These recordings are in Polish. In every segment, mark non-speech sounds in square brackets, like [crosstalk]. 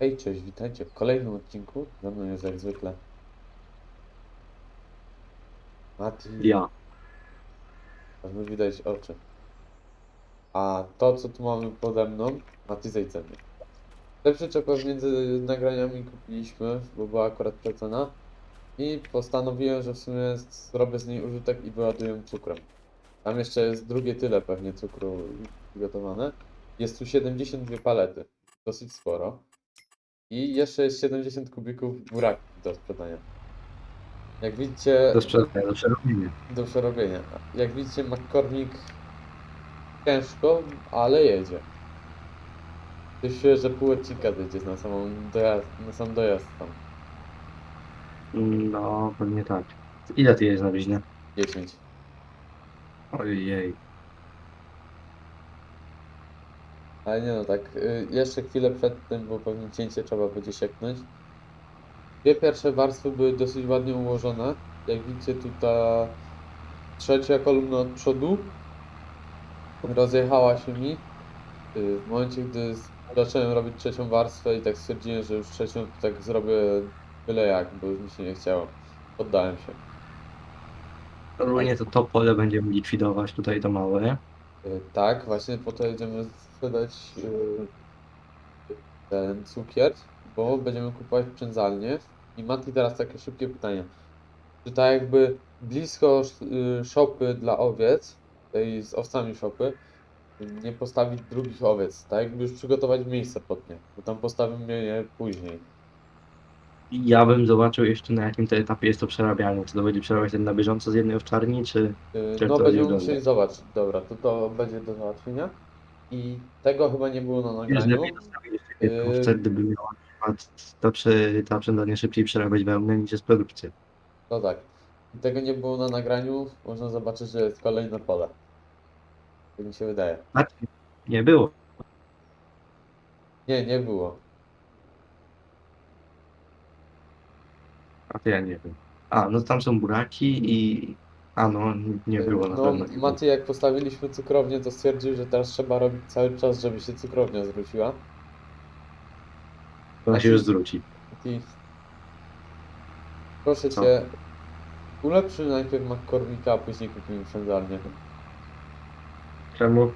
Hej, cześć, witajcie w kolejnym odcinku. Ze mną jest jak zwykle Mati, Ja. aż mi widać oczy. A to, co tu mamy pode mną, Mati mnie. Tę przyczepę między nagraniami kupiliśmy, bo była akurat przecena. I postanowiłem, że w sumie zrobię z niej użytek i wyładuję cukrem. Tam jeszcze jest drugie tyle pewnie cukru przygotowane. Jest tu 72 palety, dosyć sporo. I jeszcze jest 70 kubików buraki do sprzedania. Jak widzicie, Do sprzedania, do przerobienia. do przerobienia. Jak widzicie, McCormick ciężko, ale jedzie. Czuję, że pół odcinka zejdzie na samą dojazd, na sam dojazd tam. No, pewnie tak. Ile ty jest na bliźnie? 10. Ojej. Ale nie no, tak, y, jeszcze chwilę przed tym, bo pewnie cięcie trzeba będzie sieknąć. Dwie pierwsze warstwy były dosyć ładnie ułożone. Jak widzicie, tutaj trzecia kolumna od przodu rozjechała się mi. Y, W momencie, gdy zacząłem robić trzecią warstwę i tak stwierdziłem, że już trzecią tak zrobię byle jak, bo już mi się nie chciało. Poddałem się. Normalnie to to pole będziemy likwidować, tutaj to małe. Y, Tak, właśnie po to jedziemy sprzedać y, ten cukier, bo będziemy kupować przędzalnię. I Mati teraz takie szybkie pytanie. Czy tak jakby blisko y, szopy dla owiec, tej z owcami szopy, nie postawić drugich owiec, tak jakby już przygotować miejsce pod nie, bo tam postawimy je później. Ja bym zobaczył jeszcze na jakim to etapie jest to przerabianie. Czy to będzie przerabiać ten na bieżąco z jednej owczarni, czy... Y, Jak No to będziemy wygląda? musieli zobaczyć, dobra, to to będzie do załatwienia. I tego chyba nie było na Wiesz, nagraniu. lepiej zostawić jedną Yy. gdyby miała przykład ta, prze, ta przędzalnia szybciej przerabiać wełnę niż jest produkcja. No tak. I tego nie było na nagraniu. Można zobaczyć, że jest kolejne pole. Tak mi się wydaje. A, nie było. Nie, nie było. A to ja nie wiem. A, no tam są buraki i... A no, nie było na no, pewno. Maty, jak postawiliśmy cukrownię, to stwierdził, że teraz trzeba robić cały czas, żeby się cukrownia zwróciła. Ona się już zwróci. I proszę Co? cię, ulepszyj najpierw McCormicka, a później kupimy przędzalnię. Czemu?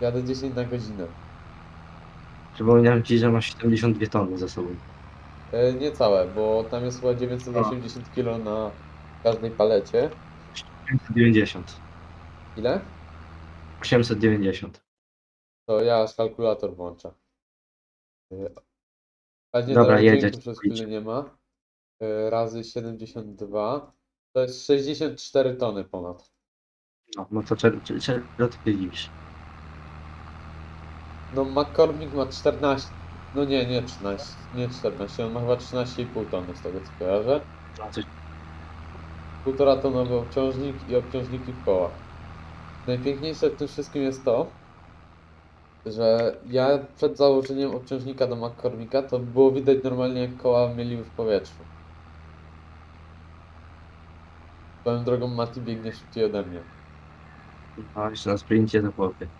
Jadę 10 na godzinę. Przypomniałem ci, że masz 72 tony za sobą. E, nie całe, bo tam jest chyba 980 kg na każdej palecie. 890. Ile? 890. To ja aż kalkulator włączę. Y, Pewnie Dobra, jedzie, przez chwilę nie ma. Y, Razy 72. To jest 64 tony ponad. No, no to ty dziwisz? No McCormick ma 14. No nie, nie 13. Nie 14. On ma chyba 13,5 tony z tego co kojarzę. A coś Półtora tonowy obciążnik i obciążniki w kołach. Najpiękniejsze w tym wszystkim jest to, że ja przed założeniem obciążnika do McCormicka to było widać normalnie jak koła mieliły w powietrzu. Swoją drogą Mati biegnie szybciej ode mnie. A jeszcze na sprincie to chłopie.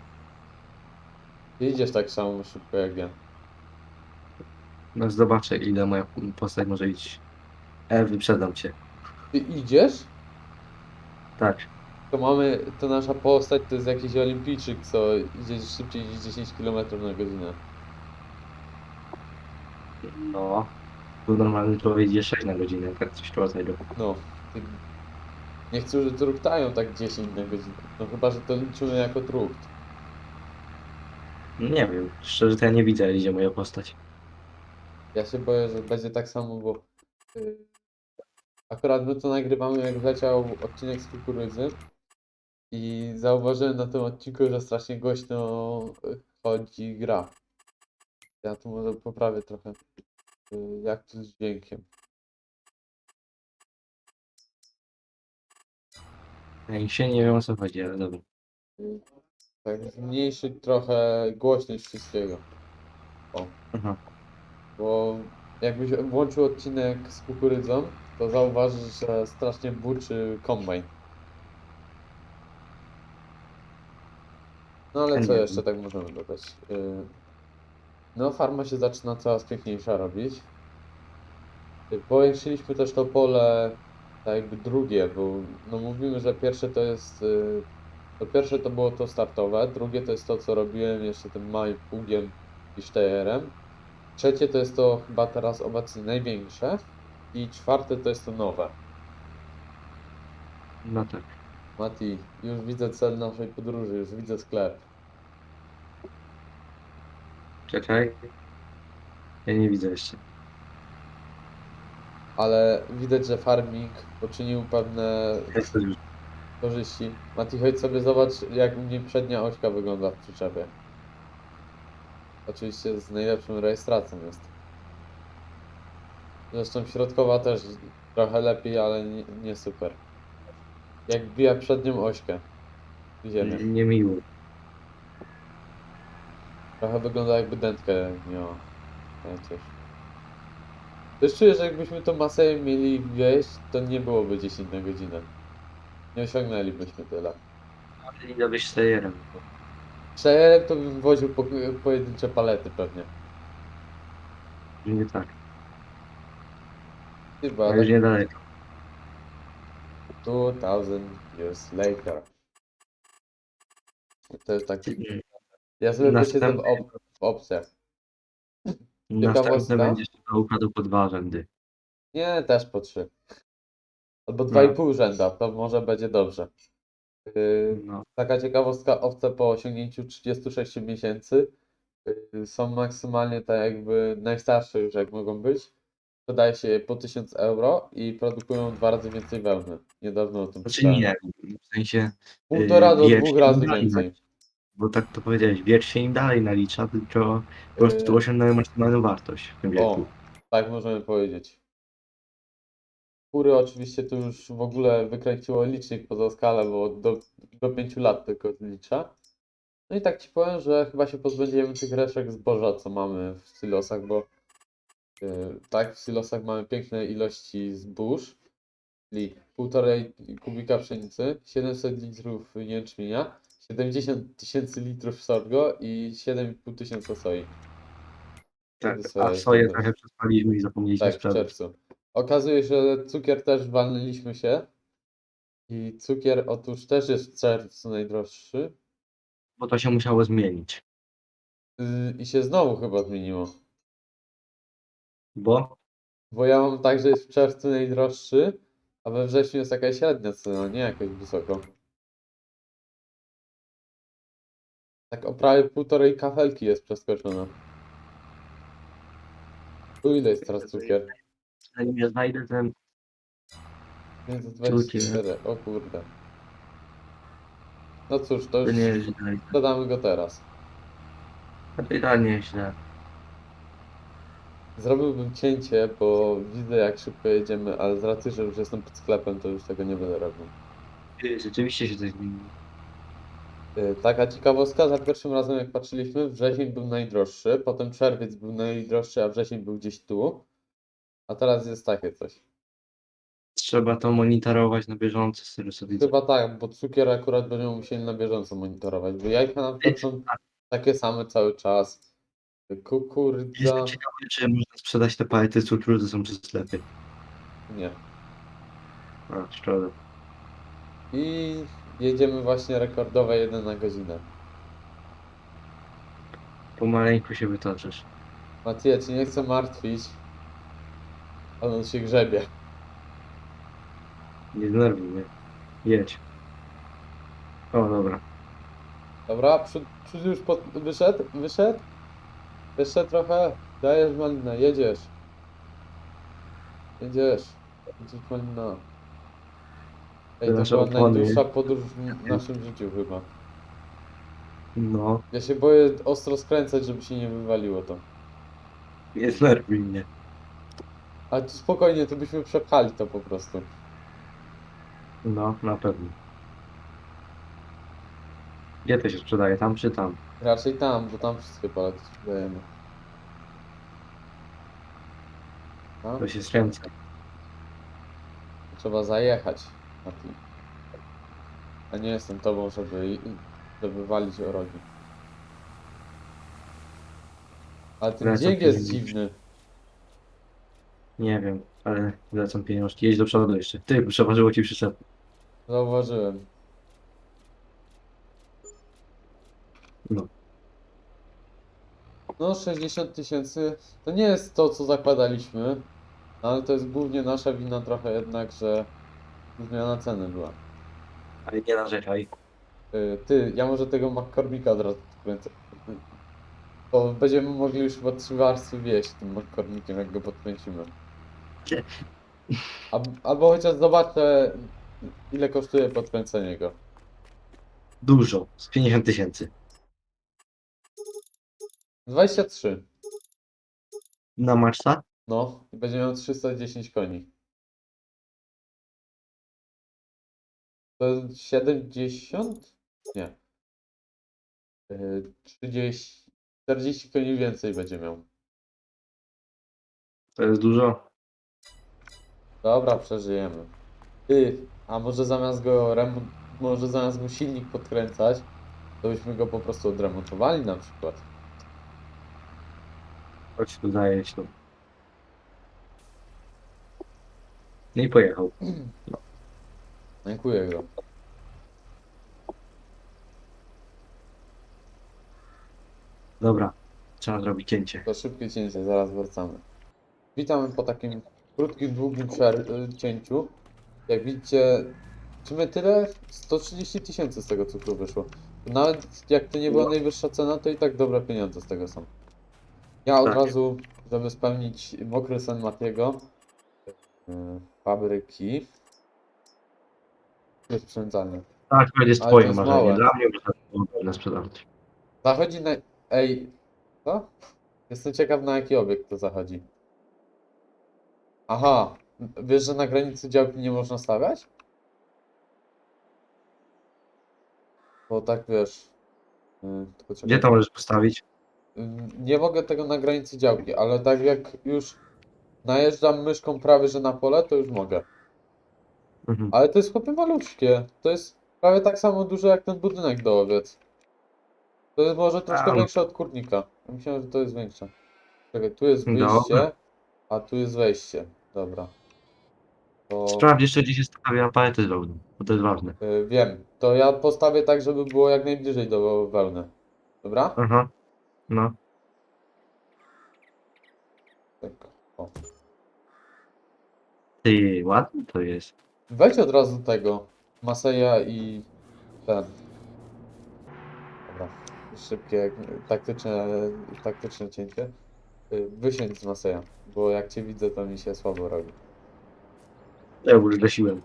Ty idziesz tak samo szybko jak ja. No zobaczę ile moja postać może iść. E, wyprzedam cię. Ty idziesz? Tak. To mamy, to nasza postać to jest jakiś olimpijczyk, co idzie szybciej niż 10 km na godzinę. No. Tu normalny człowiek idzie 6 na godzinę, jak coś czwartego. No, ty... niektórzy truktają tak 10 na godzinę. No chyba, że to liczymy jako trukt. Nie wiem, szczerze to ja nie widzę gdzie moja postać. Ja się boję, że będzie tak samo, bo y, akurat my to nagrywamy jak wleciał odcinek z kukurydzy i zauważyłem na tym odcinku, że strasznie głośno y, chodzi gra. Ja tu może poprawię trochę y, jak tu z dźwiękiem. Ja się nie wiem o co chodzi, ale dobra. Tak zmniejszyć trochę głośność wszystkiego. Aha. Bo jakbyś włączył odcinek z kukurydzą, to zauważysz, że strasznie burczy kombajn. No ale co jeszcze tak możemy dodać? Y, No, farma się zaczyna coraz piękniejsza robić. Y, Powiększyliśmy też to pole, tak jakby drugie, bo no mówimy, że pierwsze to jest, y, to pierwsze to było to startowe, drugie to jest to, co robiłem jeszcze tym małym pługiem i sztejerem. Trzecie to jest to chyba teraz obecnie największe i czwarte to jest to nowe. No tak. Mati, już widzę cel naszej podróży, już widzę sklep. Czekaj. Ja nie widzę jeszcze. Ale widać, że farming poczynił pewne już. korzyści. Mati, chodź sobie zobacz, jak u mnie przednia ośka wygląda w przyczepie. Oczywiście z najlepszą rejestracją jest. Zresztą środkowa też trochę lepiej, ale nie, nie super. Jak bija przednią ośkę w ziemię. Niemiło. Trochę wygląda jakby dętkę miała. Coś. Też czuję, że jakbyśmy tą masę mieli wieść, to nie byłoby 10 na godzinę. Nie osiągnęlibyśmy tyle. Ale nie dobyś stejerem. Przejelem to bym woził po, pojedyncze palety pewnie. Nie tak. Chyba A już niedaleko. 2000 years later. To jest taki... Ja sobie posiedzę w, op w opcjach. Następne będzie do układu po dwa rzędy. Nie, też po trzy. Albo No. 2,5 rzęda, to może będzie dobrze. Yy, No. Taka ciekawostka, owce po osiągnięciu 36 miesięcy y, są maksymalnie tak jakby najstarsze już jak mogą być. Sprzedaje się je po 1000 euro i produkują dwa razy więcej wełny. Niedawno o tym Znaczy nie, w sensie, Półtora do Yy, dwóch razy więcej. bo tak to powiedziałeś, wiek się im dalej nalicza, tylko po prostu Yy. osiągnęły maksymalną wartość w tym O, wieku. tak możemy powiedzieć. Kury oczywiście tu już w ogóle wykręciło licznik poza skalę, bo do, do 5 lat tylko licza. No i tak ci powiem, że chyba się pozbędziemy tych reszek zboża, co mamy w silosach, bo yy, tak, w silosach mamy piękne ilości zbóż, czyli 1,5 kubika pszenicy, 700 litrów jęczmienia, 70 tysięcy litrów sorgo i 7,5 tysiąca soi. Tak, a soję trochę przespaliśmy i zapomnieliśmy Tak, w czerwcu. Okazuje się, że cukier też walnęliśmy się. I cukier otóż też jest w czerwcu najdroższy. Bo to się musiało zmienić. Yy, I się znowu chyba zmieniło. Bo Bo ja mam tak, że jest w czerwcu najdroższy, a we wrześniu jest jakaś średnia cena, nie jakaś wysoko. Tak o prawie półtorej kafelki jest przeskoczona. Tu ile jest teraz cukier? Zanim ja znajdę ten 524, o kurde. No cóż, to To już nie jest źle. dodamy go teraz. To i tak nie jest źle. Zrobiłbym cięcie, bo widzę jak szybko jedziemy, ale z racji, że już jestem pod sklepem, to już tego nie będę robił. Ty, Rzeczywiście się coś zmieniło. Yy, Taka ciekawostka, za pierwszym razem jak patrzyliśmy, wrzesień był najdroższy, potem czerwiec był najdroższy, a wrzesień był gdzieś tu. A teraz jest takie coś. Trzeba to monitorować na bieżąco, z tego co widzę. Chyba tak, bo cukier akurat będziemy musieli na bieżąco monitorować, bo jajka na przykład są takie same cały czas. Kukurydza, Jestem ciekawy, czy można sprzedać te palety cukru, to są przy sklepie. nie. A, szkoda. I jedziemy właśnie rekordowe 1 na godzinę. Pomaleńku się wytoczysz. Matija, ci nie chcę martwić, ale on się grzebie. Nie zdenerwuj mnie. Jedź. O, dobra. Dobra, przód, przód już pod, wyszedł, wyszedł. Jeszcze trochę, dajesz malinę, jedziesz. Jedziesz. Jedziesz malina. Ej, to Nasze była opony. najdłuższa podróż w naszym życiu chyba. No, Ja się boję ostro skręcać, żeby się nie wywaliło to. nie zdenerwuj mnie. Ale tu spokojnie, to byśmy przepchali to po prostu. No, na pewno. Gdzie to się sprzedaje? Tam czy tam? Raczej tam, bo tam wszystkie palety sprzedajemy. No, To się skręca. trzeba zajechać na tym. A nie jestem tobą, żeby, żeby walić o rogi. Ale ten Lecą dźwięk jest dziwny. Nie wiem, ale lecą pieniążki. Jedź do przodu jeszcze. Ty, przeważyło ci przyszedł. Zauważyłem. No. No 60 tysięcy to nie jest to co zakładaliśmy, ale to jest głównie nasza wina trochę jednak, że zmiana ceny była. Ale nie narzekaj. Y, Ty, ja może tego McCormicka od razu podkręcę. To będziemy mogli już chyba trzy warstwy wieść tym McCormickiem, jak go podkręcimy. Al- Albo chociaż zobaczę, ile kosztuje podkręcenie go. Dużo. Z 50 tysięcy. 23. Na maksa? No, i będzie miał 310 koni. To jest 70? Nie. Y, 30, 40 koni więcej będzie miał. To jest dużo. Dobra, przeżyjemy. Ty, a może zamiast go remont, może zamiast mu silnik podkręcać, to byśmy go po prostu odremontowali na przykład. Chodź tu daje się. No i pojechał. Dziękuję go. Dobra. Trzeba zrobić cięcie. To szybkie cięcie, zaraz wracamy. Witamy po takim krótkim, długim y, cięciu. Jak widzicie, w sumie tyle? 130 tysięcy z tego cukru wyszło. Nawet jak to nie była najwyższa cena, to i tak dobre pieniądze z tego są. Ja od Tak. razu, żeby spełnić mokry sen Matiego, y, fabryki. Jest sprzędzanie. Tak, to jest Ale twoje to jest marzenie. małe. Dla mnie można na sprzedawać. Zachodzi na... Ej, co? Jestem ciekaw na jaki obiekt to zachodzi. Aha, wiesz, że na granicy działki nie można stawiać? Bo tak wiesz... y, tylko Gdzie to możesz postawić? Y, Nie mogę tego na granicy działki, ale tak jak już najeżdżam myszką prawie że na pole, to już mogę. Mhm. Ale to jest chłopie malutkie. To jest prawie tak samo duże jak ten budynek do owiec. To jest może troszkę A. większe od kurnika. Myślałem, że to jest większe. Czekaj, tu jest Dobra. wyjście, a tu jest wejście. Dobra. To Sprawdź jeszcze gdzie się stawia palety z wełną, bo to jest ważne. y, wiem. To ja postawię tak, żeby było jak najbliżej do wełny. Dobra? Aha. No. Tak. O. Ty, ładnie to jest. Wejdź od razu tego. Maseja i ten. Dobra. Szybkie, taktyczne, taktyczne cięcie. Y, Wysiądź z Maseja, bo jak cię widzę, to mi się słabo robi. Ja już gasiłem.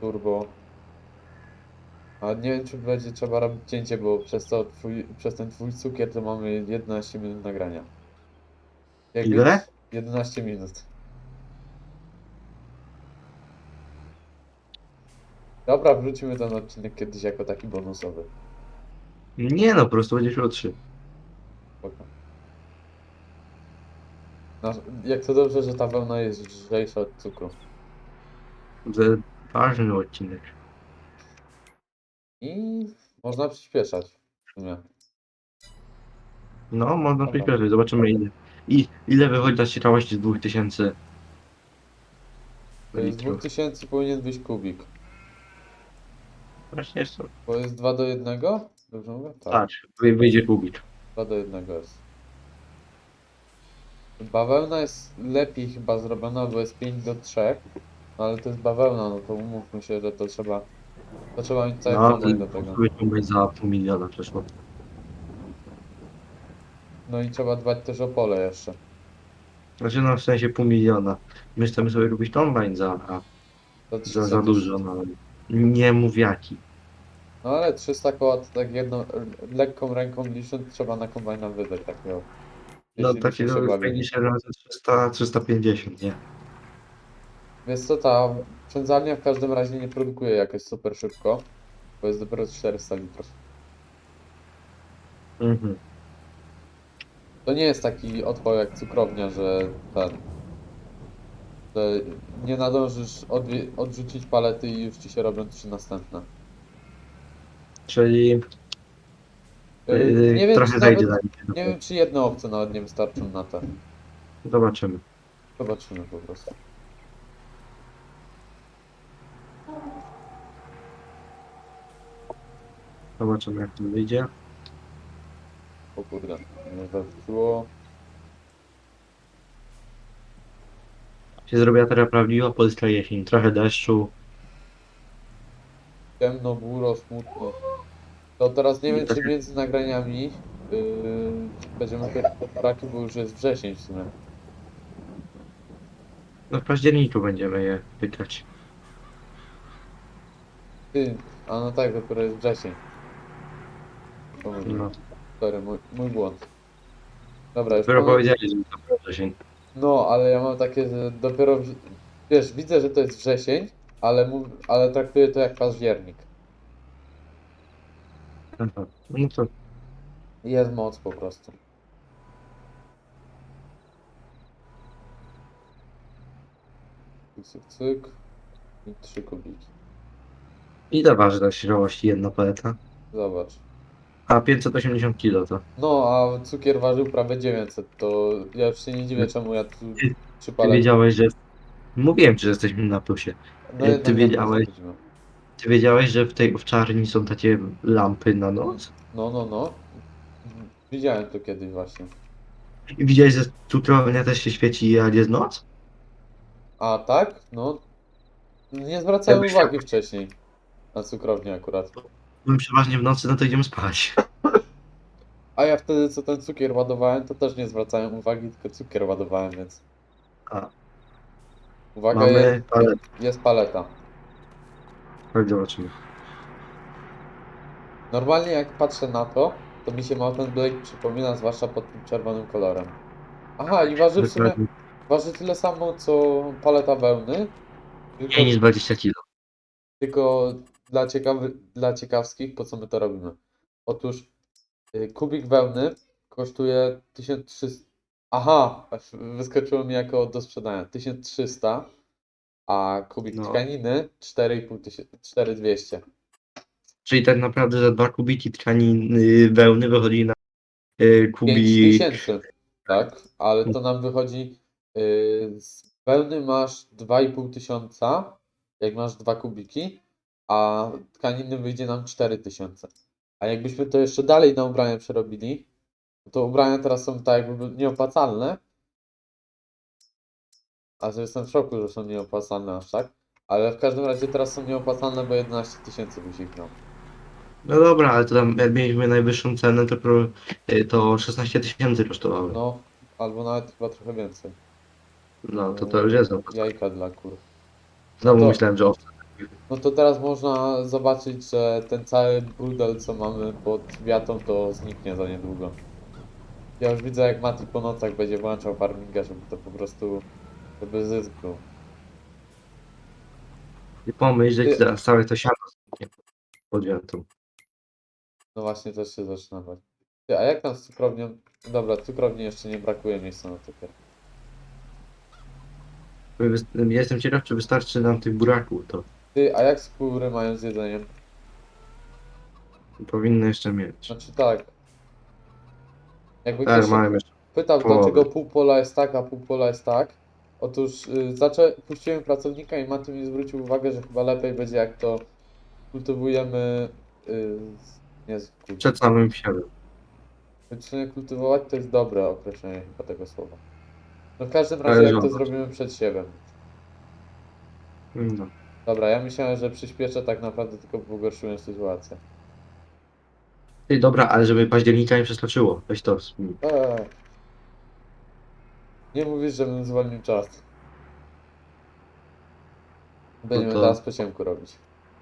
Turbo. A nie wiem, czy będzie trzeba robić cięcie, bo przez to twój, przez ten twój cukier to mamy 11 minut nagrania. Jak Ile? widzisz, 11 minut. Dobra, wrzucimy ten odcinek kiedyś jako taki bonusowy. Nie no, po prostu będzie szło trzy. Spoko. No, jak to dobrze, że ta wełna jest lżejsza od cukru. To ważny odcinek. I można przyspieszać. W sumie. No, można Dobra. przyspieszyć, zobaczymy ile. I ile wychodzi ta ciekawość z 2000 To jest litrów. 2000 powinien być kubik. Właśnie to. Bo jest 2 do 1? Dobrze mówię? Tak, wy- wyjdzie kubik. 2 do 1 jest. Bawełna jest lepiej chyba zrobiona, bo jest 5 do 3. No ale to jest bawełna, no to umówmy się, że to trzeba. To trzeba mieć cały No, do tego. to być za pół miliona przeszło. No i trzeba dbać też o pole jeszcze. Znaczy no w sensie pół miliona. My chcemy sobie robić kombajn za, a, To za, 300 za dużo, no. Nie mów jaki. No ale 300 koła to tak jedną lekką ręką licząc trzeba na kombajna wydać takiego. No Jeśli taki byśmy się no, bawili. fajniejszy razy 300, 350, nie? Więc co ta przędzalnia w każdym razie nie produkuje jakoś super szybko, bo jest dopiero 400 litrów. Mhm. To nie jest taki odpał jak cukrownia, że ten, że nie nadążysz odwie- odrzucić palety i już ci się robią trzy następne. Czyli Yy, Yy, nie wiem, trochę czy zajdzie nawet, za nim. nie wiem, czy jedne owce nawet nie wystarczą na to. Zobaczymy. Zobaczymy po prostu. Zobaczymy jak to wyjdzie. O kurde, nie zawróciło. Się zrobiła teraz prawdziwa polska jesień. Trochę deszczu. Ciemno, buro, smutno. To teraz nie wiem, tak czy między nagraniami yy, będziemy braki, bo już jest wrzesień w sumie. No w październiku będziemy je wygrać. Ty, a no tak, dopiero jest wrzesień. Pomyliłem. No. Sorry, mój, mój błąd. Dobra, już Dopiero mamy- powiedzieli, że to wrzesień. No, ale ja mam takie, że dopiero, wiesz, widzę, że to jest wrzesień, ale, mów... ale traktuję to jak październik. Aha. No to Jest moc po prostu. Cyk, cyk, cyk. I trzy kubiki. ile waży ta świeżowości jedna paleta? Zobacz. A 580 kg to. No, a cukier ważył prawie 900, to ja już się nie dziwię, czemu ja tu Ty- wiedziałeś, że... Mówiłem ci, że jesteśmy na plusie. No, ty jednak na to wiedziałeś? Ty wiedziałeś, że w tej owczarni są takie lampy na noc? No, no, no. Widziałem to kiedyś właśnie. I widziałeś, że cukrownia też się świeci jak jest noc? A tak? No. Nie zwracałem Jakbyś uwagi wcześniej. Na cukrownię akurat. My przeważnie w nocy, no to idziemy spać. [laughs] A ja wtedy co ten cukier ładowałem, to też nie zwracałem uwagi, tylko cukier ładowałem, więc. A. Uwaga, Mamy jest, jest paleta. Chodź zobaczymy. Normalnie jak patrzę na to, to mi się Mountain Blade przypomina, zwłaszcza pod tym czerwonym kolorem. Aha, i waży w sumie, Dokładnie. waży tyle samo co paleta wełny, tylko, Mniej niż 20 kg. tylko dla, ciekawy, dla ciekawskich, po co my to robimy. Otóż y, kubik wełny kosztuje 1300, aha, wyskoczyło mi jako do sprzedania, 1300, a kubik No. tkaniny 4,5 tysiąca, 4200. Czyli tak naprawdę za dwa kubiki tkaniny wełny wychodzi na y, 5 kubik. tysięcy, tak, ale to nam wychodzi, yy, z wełny masz 2,5 tysiąca, jak masz dwa kubiki, a tkaniny wyjdzie nam 4 tysiące. A jakbyśmy to jeszcze dalej na ubrania przerobili, to ubrania teraz są tak jakby nieopłacalne, a że jestem w szoku, że są nieopłacalne aż tak, ale w każdym razie teraz są nieopłacalne, bo 11 tysięcy byś ich miał. No dobra, ale to tam jak mieliśmy najwyższą cenę, to, pro, y, to 16 tysięcy kosztowały. No, albo nawet chyba trochę więcej. No to to już jest. opłacalne. Jajka dla kur. Znowu to- myślałem, że owce. No to teraz można zobaczyć, że ten cały brudel, co mamy pod wiatą, to zniknie za niedługo. Ja już widzę, jak Mati po nocach będzie włączał farminga, żeby to po prostu, żeby zysk był. I pomyśl, że ci zaraz całe to siano zniknie pod wiatą. No właśnie, też się zaczyna bać. Ty, a jak tam z cukrownią? Dobra, cukrowni jeszcze nie brakuje miejsca na cukier. Jestem ciekaw, czy wystarczy nam tych buraków, to Ty, a jak skóry mają z jedzeniem? powinny jeszcze mieć. Znaczy tak. Jakby Tak, ktoś się mają jeszcze. pytał, połowę. dlaczego pół pola jest tak, a pół pola jest tak. Otóż y, zaczę... puściłem pracownika i Maty mi zwrócił uwagę, że chyba lepiej będzie jak to kultywujemy y, nie z Przed samym. Czy nie kultywować to jest dobre określenie chyba tego słowa. No w każdym razie jak to zrobimy przed siebem. No. Dobra, ja myślałem, że przyspieszę tak naprawdę tylko pogorszyłem sytuację. Ty, dobra, ale żeby października nie przeskoczyło. Weź to. Eee. Nie mówisz, żebym zwolnił czas. Będziemy to- teraz po ciemku robić.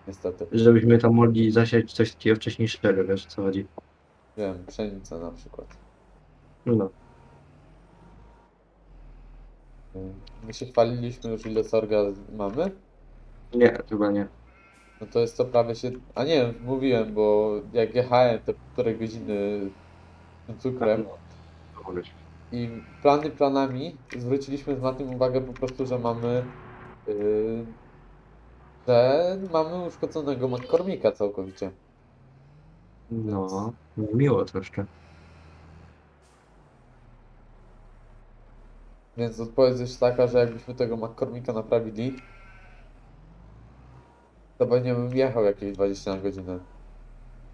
Niestety. Żebyśmy tam mogli zasiać coś takiego wcześniejszego, wiesz o co chodzi. Wiem, pszenicę na przykład. No. My się chwaliliśmy już ile sorga mamy. Nie, chyba nie. No to jest to prawie się... A nie, mówiłem, bo jak jechałem te półtorej godziny cukrem i plany planami, zwróciliśmy z Matym uwagę po prostu, że mamy yy, że mamy uszkodzonego McCormicka całkowicie. No, miło troszkę. Więc odpowiedź jest taka, że jakbyśmy tego McCormicka naprawili, to pewnie bym jechał jakieś 20 na godzinę.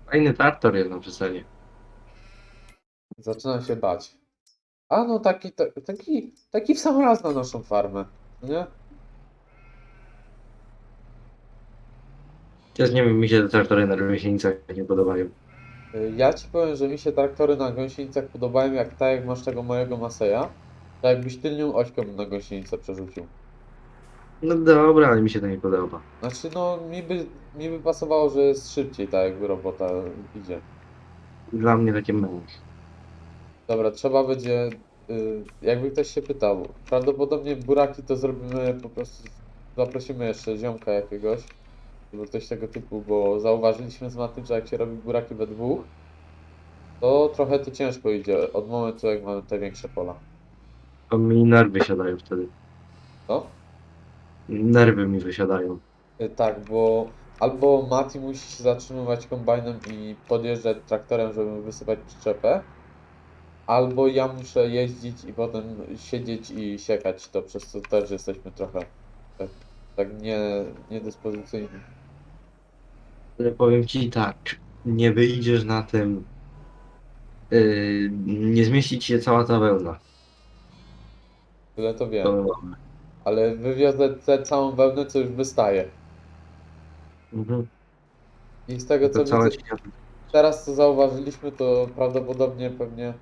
Fajny traktor jest na przecenie. Zaczynam się bać. A no taki, ta- taki, taki w sam raz na naszą farmę, nie? Też nie wiem, mi się te traktory na gąsienicach nie podobają. Y, Ja ci powiem, że mi się traktory na gąsienicach podobają jak tak jak masz tego mojego Maseja, tak jakbyś tylnią ośką na gąsienicę przerzucił. No dobra, ale mi się to nie podoba. Znaczy no mi by, mi by pasowało, że jest szybciej tak jakby robota idzie. Dla mnie takie męż. Dobra, trzeba będzie, y, jakby ktoś się pytał, prawdopodobnie buraki to zrobimy po prostu, zaprosimy jeszcze ziomka jakiegoś, albo ktoś tego typu, bo zauważyliśmy z Matym, że jak się robi buraki we dwóch, to trochę to ciężko idzie od momentu, jak mamy te większe pola. To mi nerwy siadają wtedy. No? Nerwy mi wysiadają. Y, Tak, bo albo Mati musi się zatrzymywać kombajnem i podjeżdżać traktorem, żeby wysypać przyczepę, albo ja muszę jeździć i potem siedzieć i siekać to, przez co też jesteśmy trochę tak, tak nie, niedyspozycyjni. Ale powiem ci tak, nie wyjdziesz na tym. Yy, nie zmieści ci się cała ta wełna. Tyle to wiem. To, Ale wywiozę tę całą wełnę, co już wystaje. mhm, I z tego co to widzę, teraz co zauważyliśmy, to prawdopodobnie pewnie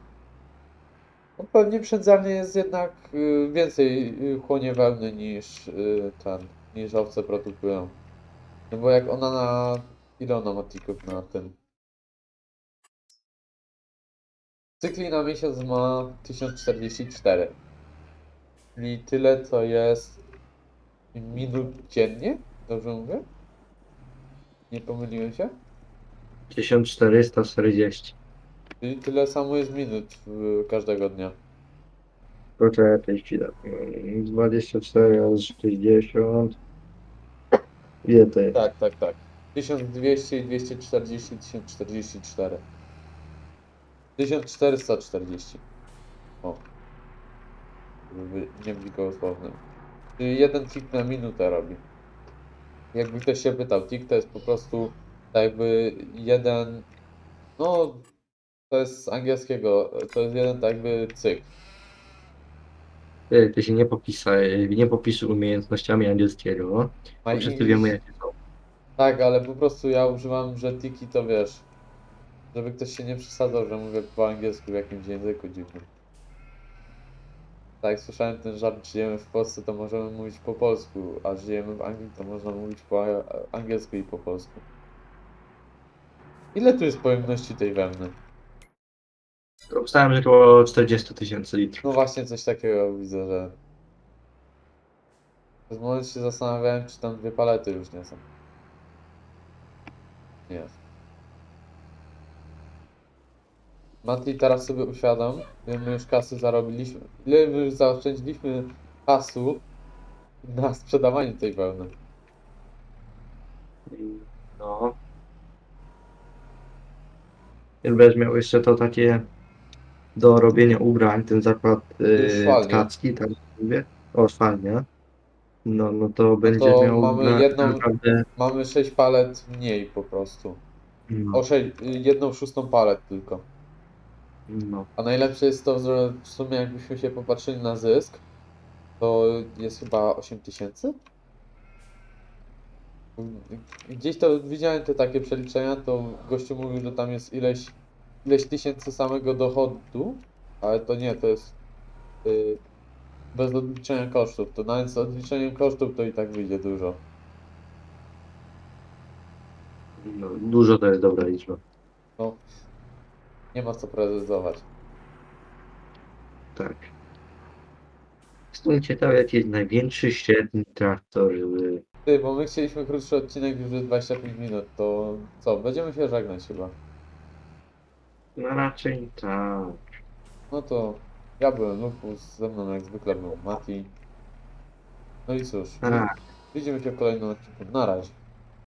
no pewnie przędzalnie jest jednak y, więcej y, chłonie wełny niż y, ten, niż owce produkują. No bo jak ona na ile ona ma tików na tym? Cykli na miesiąc ma 1044. Czyli tyle co jest minut dziennie? Dobrze mówię? Nie pomyliłem się? 1440. Czyli tyle samo jest minut y, każdego dnia. Poczekaj chwilę. 24 razy 60. Ile to jest? Tak, tak, tak. 1200 i 240, 1044. 1440. O. Żeby nie być gołosłownym. Czyli jeden tik na minutę robi. Jakby ktoś się pytał, tik to jest po prostu jakby jeden. No, to jest z angielskiego, to jest jeden tak jakby cykl. Ty, ty się nie popisaj, nie popisuj umiejętnościami angielskiego. My wszyscy English- wiemy jakie są. Tak, ale po prostu ja używam, że tiki to wiesz, żeby ktoś się nie przesadzał, że mówię po angielsku w jakimś języku dziwnym. Tak, słyszałem ten żart, żyjemy w Polsce, to możemy mówić po polsku, a żyjemy w Anglii, to można mówić po a- angielsku i po polsku. Ile tu jest pojemności tej wełny? Obstałem, że około 40 tysięcy litrów. No właśnie coś takiego widzę, że... Przez moment się zastanawiałem, czy tam dwie palety już nie są. Nie. Mati, teraz sobie uświadom, ile my już kasy zarobiliśmy, ile my już zaoszczędziliśmy czasu na sprzedawanie tej wełny. No. Będziesz miał jeszcze to takie do robienia ubrań, ten zakład yy, Szwalnia. tkacki, tak mówię. O, szwalnia. No, no to będziesz to miał mamy na, jedną- naprawdę... Mamy 6 palet mniej po prostu. No, O 6, jedną szóstą palet tylko. no. A najlepsze jest to, że w sumie jakbyśmy się popatrzyli na zysk, to jest chyba 8 tysięcy? Gdzieś to widziałem te takie przeliczenia, to gościu mówił, że tam jest ileś, ileś tysięcy samego dochodu, ale to nie, to jest y, bez odliczenia kosztów. To nawet z odliczeniem kosztów to i tak wyjdzie dużo. no. Dużo to jest dobra liczba. No, nie ma co precyzować. Tak. Jestem ciekawy, jaki jest największy średni traktor w... Ty, bo my chcieliśmy krótszy odcinek, już jest 25 minut, to co, będziemy się żegnać chyba. No raczej tak. No to ja byłem Lupus, ze mną jak zwykle był Mati. No i cóż, Tak. widzimy się w kolejnym odcinku. Na razie.